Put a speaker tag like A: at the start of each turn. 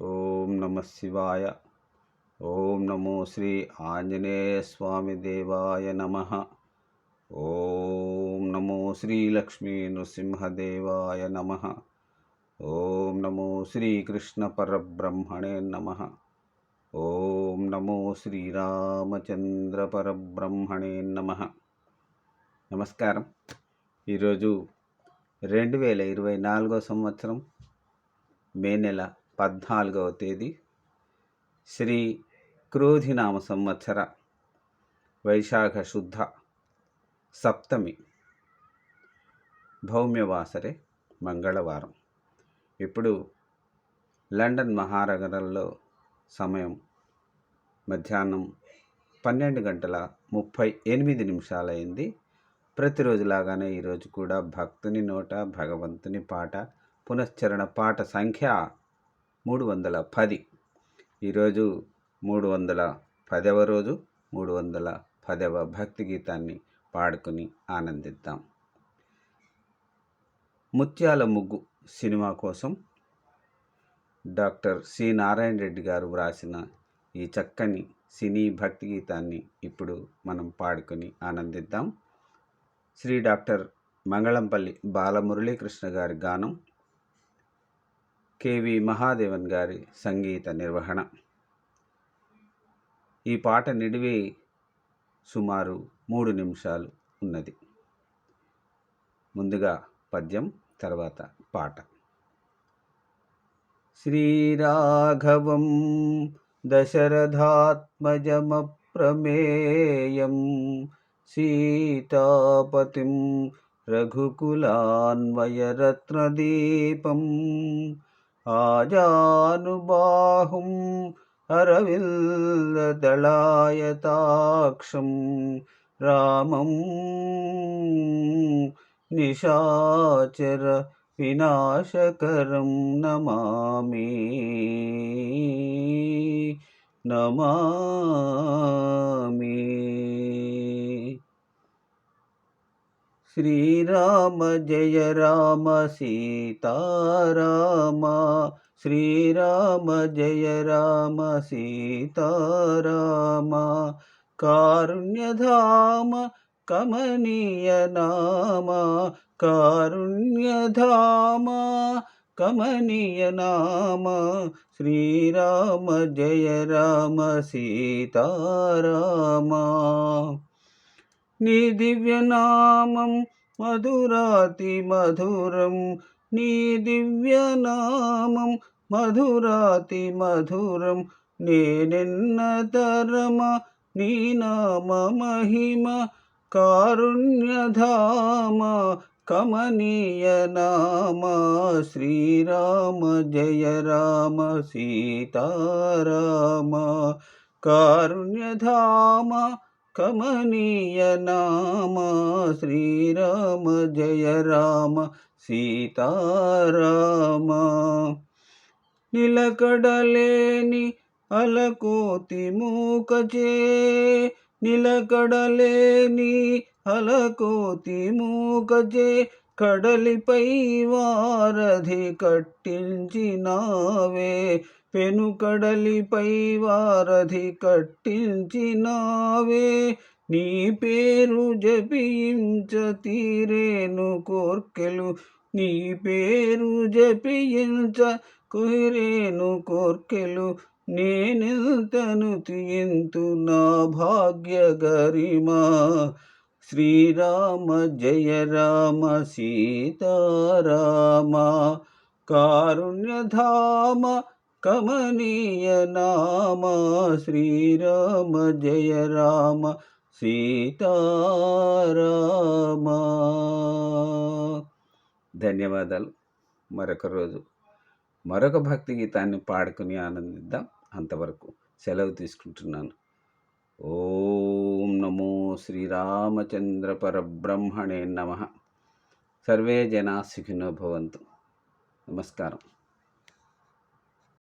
A: ఓం నమ శివాయ. ఓం నమో శ్రీ ఆంజనేయ స్వామి దేవాయ నమ. ఓం నమో శ్రీ లక్ష్మీ నృసింహదేవాయ నమ. ఓం నమో శ్రీకృష్ణ పరబ్రహ్మణే నమ. ఓం నమో శ్రీరామచంద్ర పరబ్రహ్మణే నమ. నమస్కారం. ఈరోజు రెండు వేల ఇరవై నాలుగో సంవత్సరం మే నెల పద్నాలుగవ తేదీ. శ్రీ క్రోధినామ సంవత్సర వైశాఖ శుద్ధ సప్తమి. భౌమ్యవాసరే మంగళవారం. ఇప్పుడు లండన్ మహానగరంలో సమయం మధ్యాహ్నం పన్నెండు గంటల ముప్పై ఎనిమిది నిమిషాలైంది. ప్రతిరోజులాగానే ఈరోజు కూడా భక్తుని నోట భగవంతుని పాట పునశ్చరణ పాట సంఖ్య మూడు వందల పది. ఈరోజు మూడు వందల పదవ రోజు మూడు వందల పదవ భక్తి గీతాన్ని పాడుకుని ఆనందిద్దాం. ముత్యాల ముగ్గు సినిమా కోసం డాక్టర్ సి నారాయణ రెడ్డి గారు వ్రాసిన ఈ చక్కని సినీ భక్తి గీతాన్ని ఇప్పుడు మనం పాడుకొని ఆనందిద్దాం. శ్రీ డాక్టర్ మంగళంపల్లి బాలమురళీకృష్ణ గారి గానం కేవి మహాదేవన్ గారి సంగీత నిర్వహణ. ఈ పాట నిడివి సుమారు మూడు నిమిషాలు ఉన్నది. ముందుగా పద్యం తర్వాత పాట. శ్రీరాఘవం దశరథాత్మజమప్రమేయం సీతాపతిం రఘుకులాన్వయరత్నదీపం आजानुबाहुं हरविल्लदलायताक्षं रामं निशाचर विनाशकरं नमामि। नमामि। श्रीराम जय राम सीता राम श्रीराम जय रामसीता राम कारुण्यधाम कमनीयनाम कारुण्यधाम कमनीयनाम श्रीराम जय राम सीता राम నీ దివ్యనామం మధురాతి మధురం. నీ దివ్యనామం మధురాతి మధురం. నేనెన్న నేనెన్నతరమ నీ నామ మహిమ. కారుణ్యధామ కమనీయ నామ. శ్రీరామ జయ రామ సీతారామ. కారుణ్యధామ కమనీయ నామ శ్రీరామ జయ రామ సీతారామ నిలకడలేని అలకోతి మూకచే నిలకడలేని అలకోతి మూకచే కడలిపై వారధి కట్టించినావే పెనుకడలిపై వారధి కట్టించినావే నీ పేరు జపించ తీరేను కోర్కెలు నీ పేరు జపించ కురేను కోర్కెలు నేనెంతను తీయంతు నా భాగ్య గరిమా. శ్రీరామ జయ రామ సీతారామ కారుణ్యధామ కమనీయ నామ శ్రీరామ జయ రామ సీతారామ ధన్యవాదాలు. మరొక రోజు మరొక భక్తి గీతాన్ని పాడుకుని ఆనందిద్దాం. అంతవరకు సెలవు తీసుకుంటున్నాను. ఓం నమో శ్రీరామచంద్ర పరబ్రహ్మణే నమ. సర్వే జనా సుఖినో భవంతు. నమస్కారం.